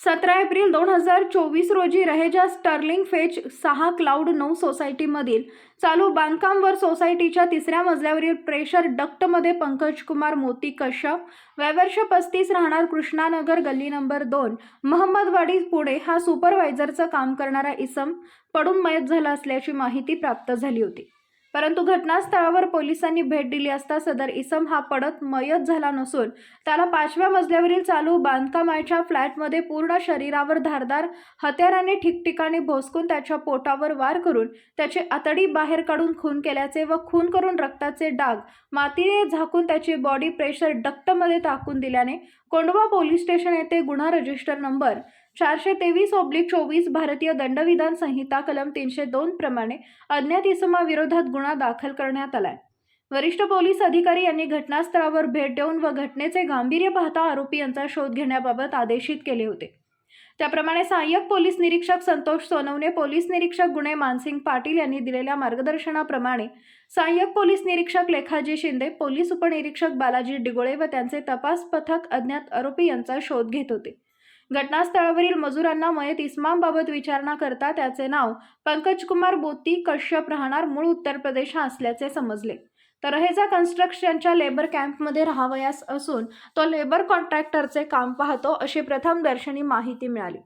सतरा एप्रिल दोन हजार चोवीस रोजी रहेजा स्टर्लिंग फेच सहा क्लाउड नऊ सोसायटीमधील चालू बांधकामवर सोसायटीच्या तिसऱ्या मजल्यावरील प्रेशर डक्टमध्ये पंकज कुमार मोती कश्यप वयवर्ष पस्तीस राहणार कृष्णानगर गल्ली नंबर दोन महम्मदवाडी पुणे हा सुपरवायझरचं काम करणारा इसम पडून मयत झाला असल्याची माहिती प्राप्त झाली होती. परंतु घटनास्थळावर पोलिसांनी भेट दिली असता सदर इसम हा पडत मयत झाला नसून त्याला पाचव्या मजल्यावरील चालू बांधकामाच्या फ्लॅटमध्ये पूर्ण शरीरावर धारदार हत्याराने ठिकठिकाणी भोसकून त्याच्या पोटावर वार करून त्याची आतडी बाहेर काढून खून केल्याचे व खून करून रक्ताचे डाग मातीने झाकून त्याची बॉडी प्रेशर डक्टमध्ये टाकून दिल्याने कोंडवा पोलीस स्टेशन येथे गुन्हा रजिस्टर नंबर चारशे तेवीस ऑब्लिक चोवीस भारतीय दंडविधान संहिता कलम तीनशे दोन प्रमाणे अज्ञात इसमाविरोधात गुन्हा दाखल करण्यात आलाय. वरिष्ठ पोलीस अधिकारी यांनी घटनास्थळावर भेट देऊन व घटनेचे गांभीर्य पाहता आरोपी यांचा शोध घेण्याबाबत आदेशित केले होते. त्याप्रमाणे सहाय्यक पोलीस निरीक्षक संतोष सोनवणे पोलीस निरीक्षक गुणे मानसिंग पाटील यांनी दिलेल्या मार्गदर्शनाप्रमाणे सहाय्यक पोलीस निरीक्षक लेखाजी शिंदे पोलीस उपनिरीक्षक बालाजी डिगोळे व त्यांचे तपास पथक अज्ञात आरोपी यांचा शोध घेत होते. घटनास्थळावरील मजुरांना मयत इस्मामबाबत विचारणा करता त्याचे नाव पंकजकुमार बोती कश्यप राहणार मूळ उत्तर प्रदेश हा असल्याचे समजले. तर कन्स्ट्रक्शनच्या लेबर कॅम्पमध्ये राहावयास असून तो लेबर कॉन्ट्रॅक्टरचे काम पाहतो अशी प्रथम दर्शनी माहिती मिळाली.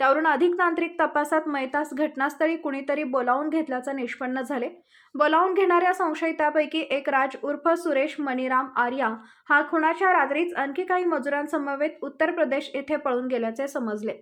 त्यावरून अधिक तांत्रिक तपासात मैतास घटनास्थळी कुणीतरी बोलावून घेतल्याचं निष्पन्न झाले. बोलावून घेणाऱ्या संशयितापैकी एक राज उर्फ सुरेश मणिराम आर्या हा खुणाच्या रात्रीच आणखी काही मजुरांसमवेत उत्तर प्रदेश येथे पळून गेल्याचे समजले.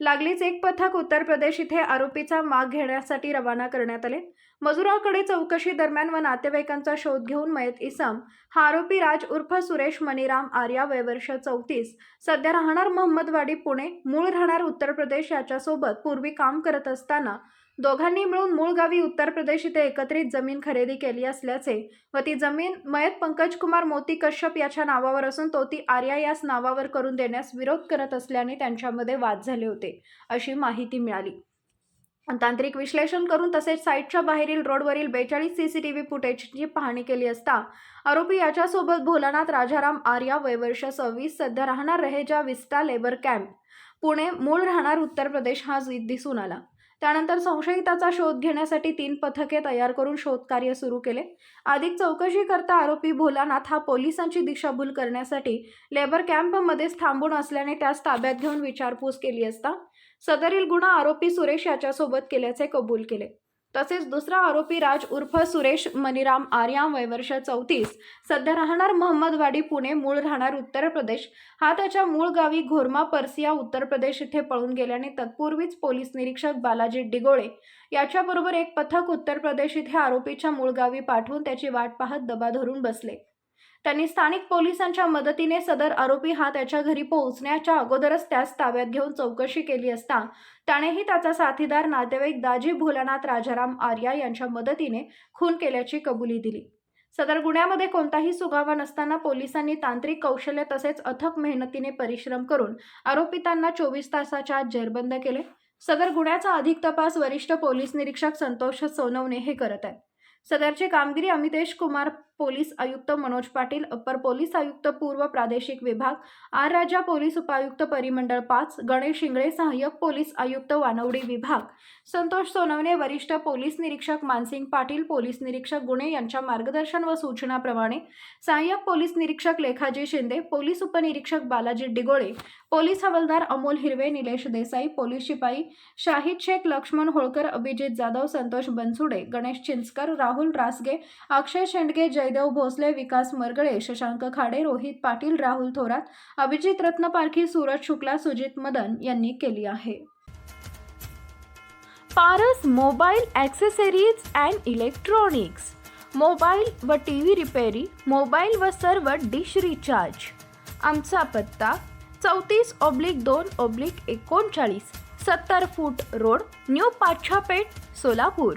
लागलीच एक पथक उत्तर प्रदेश इथे आरोपीचा माग घेण्यासाठी रवाना करण्यात आले. मजुराकडे चौकशी दरम्यान व नातेवाईकांचा शोध घेऊन मयत इसम हा आरोपी राज उर्फ सुरेश मणिराम आर्या वयवर्ष चौतीस सध्या राहणार महम्मदवाडी पुणे मूळ राहणार उत्तर प्रदेश याच्यासोबत पूर्वी काम करत असताना दोघांनी मिळून मूळ गावी उत्तर प्रदेश इथे एकत्रित जमीन खरेदी केली असल्याचे व ती जमीन मयत पंकज कुमार मोती कश्यप याच्या नावावर असून तो ती आर्या यास नावावर करून देण्यास विरोध करत असल्याने त्यांच्यामध्ये वाद झाले होते अशी माहिती मिळाली. तांत्रिक विश्लेषण करून तसेच साईटच्या बाहेरील रोडवरील बेचाळीस सी सी टी व्ही फुटेजची पाहणी केली असता आरोपी याच्यासोबत भोलानाथ राजाराम आर्या वयवर्ष सव्वीस सध्या राहणार Raheja vista labour camp. Pune मूळ राहणार उत्तर प्रदेश हा दिसून आला. त्यानंतर संशयिताचा शोध घेण्यासाठी तीन पथके तयार करून शोधकार्य सुरू केले. अधिक चौकशी करता आरोपी भोलानाथ हा पोलिसांची दिशाभूल करण्यासाठी लेबर कॅम्पमध्येच थांबून असल्याने त्यास ताब्यात घेऊन विचारपूस केली असता सदरील गुन्हा आरोपी सुरेश याच्यासोबत केल्याचे कबूल केले. तसेच दुसरा आरोपी राज उर्फ सुरेश मनीराम आर्या वयवर्ष चौतीस. सध्या राहणार महम्मदवाडी पुणे मूळ राहणार उत्तर प्रदेश. हा त्याच्या मूळ गावी घोरमा परसिया उत्तर प्रदेश इथे पळून गेल्याने तत्पूर्वीच पोलीस निरीक्षक बालाजी डिगोळे याच्याबरोबर एक पथक उत्तर प्रदेश इथे आरोपीच्या मूळ गावी पाठवून त्याची वाट पाहत दबा धरून बसले. त्यांनी स्थानिक पोलिसांच्या मदतीने सदर आरोपी हा त्याच्या घरी पोहोचण्याच्या अगोदरच त्यास ताब्यात घेऊन चौकशी केली असता. त्यानेही त्याचा साथीदार नातेवाईक दाजी भोलानाथ राजाराम आर्या यांच्या मदतीने खून केल्याची कबुली दिली. सदर गुन्ह्यामध्ये कोणताही सुगावा नसताना पोलिसांनी तांत्रिक कौशल्य तसेच अथक मेहनतीने परिश्रम करून आरोपितांना चोवीस तासाच्या आत जेरबंद केले. सदर गुन्ह्याचा अधिक तपास वरिष्ठ पोलीस निरीक्षक संतोष सोनवणे हे करत आहेत. सदरची कामगिरी अमितेश कुमार पोलीस आयुक्त मनोज पाटील अप्पर पोलीस आयुक्त पूर्व प्रादेशिक विभाग आर राजा पोलीस उपायुक्त परिमंडळ पाच गणेश शिंगळे सहाय्यक पोलीस आयुक्त वानवडी विभाग संतोष सोनवणे वरिष्ठ पोलीस निरीक्षक मानसिंग पाटील पोलीस निरीक्षक गुणे यांच्या मार्गदर्शन व सूचनाप्रमाणे सहाय्यक पोलीस निरीक्षक लेखाजी शिंदे पोलीस उपनिरीक्षक बालाजी डिगोळे पोलीस हवालदार अमोल हिरवे निलेश देसाई पोलीस शिपाई शाहिद शेख लक्ष्मण होळकर अभिजित जाधव संतोष बनसुडे गणेश चिंचकर राहुल रासगे अक्षय शेंडगे जय जयदेव भोसले विकास मरगळे शशांक खाडे रोहित पाटील राहुल थोरात अभिजित रत्नपारखी सूरज शुक्ला सुजित मदन यांनी केली आहे. Paras mobile accessories and electronics. Mobile व टी व्ही रिपेरी मोबाईल व सर्व डिश रिचार्ज. आमचा पत्ता चौतीस ऑब्लिक दोन ऑब्लिक एकोणचाळीस सत्तर foot road new Pachhapeth Solapur.